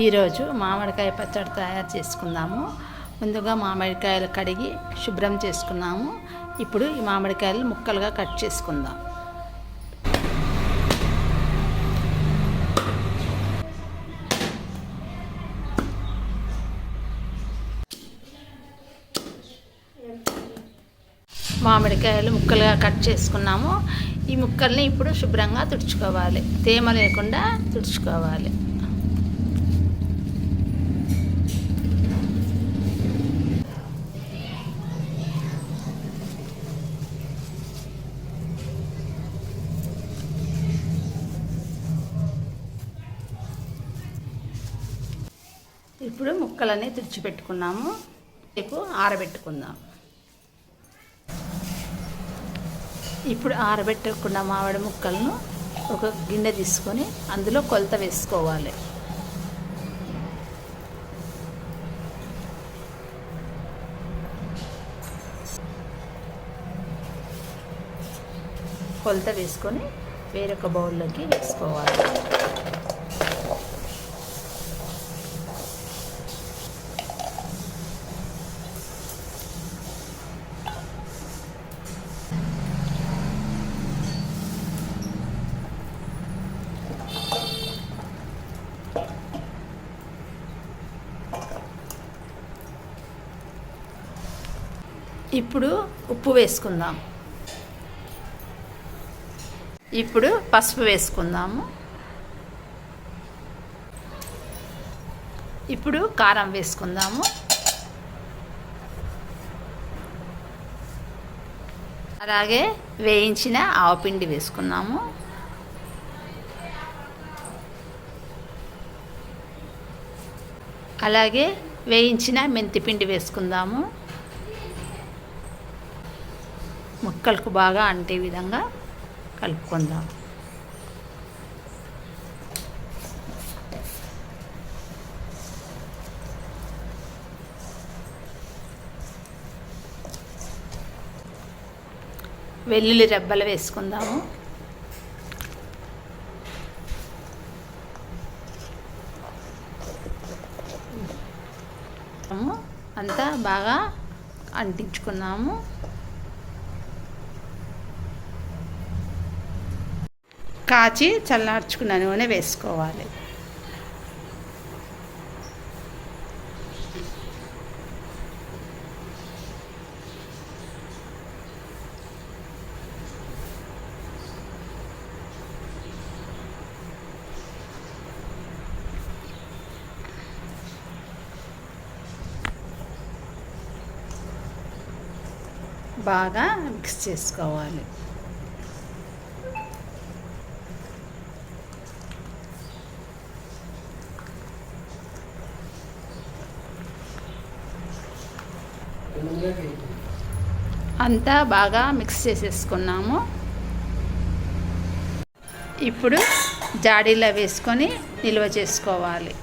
ఈరోజు మామిడికాయ పచ్చడి తయారు చేసుకుందాము. ముందుగా మామిడికాయలు కడిగి శుభ్రం చేసుకున్నాము. ఇప్పుడు ఈ మామిడికాయలు ముక్కలుగా కట్ చేసుకుందాం. మామిడికాయలు ముక్కలుగా కట్ చేసుకున్నాము. ఈ ముక్కల్ని ఇప్పుడు శుభ్రంగా తుడుచుకోవాలి. తేమ లేకుండా తుడుచుకోవాలి. ఇప్పుడు ముక్కలన్నీ తుడిచిపెట్టుకున్నాము. రేపు ఆరబెట్టుకుందాం. ఇప్పుడు ఆరబెట్టుకున్న మామిడి ముక్కలను ఒక గిన్నె తీసుకొని అందులో కొలత వేసుకోవాలి. కొలత వేసుకొని వేరొక బౌల్లోకి వేసుకోవాలి. ఇప్పుడు ఉప్పు వేసుకుందాం. ఇప్పుడు పసుపు వేసుకుందాము. ఇప్పుడు కారం వేసుకుందాము. అలాగే వేయించిన ఆవపిండి వేసుకున్నాము అలాగే వేయించిన మెంతిపిండి వేసుకుందాము. ముక్కలకు బాగా అంటే విధంగా కలుపుకుందాం. వెల్లుల్లి రెబ్బలు వేసుకుందాము. అంతా బాగా అంటించుకున్నాము. కాచి చల్లార్చుకున్న నూనె వేసుకోవాలి. బాగా మిక్స్ చేసుకోవాలి. అంతా బాగా మిక్స్ చేసేసుకున్నాము. ఇప్పుడు జాడీలో వేసుకొని నిల్వ చేసుకోవాలి.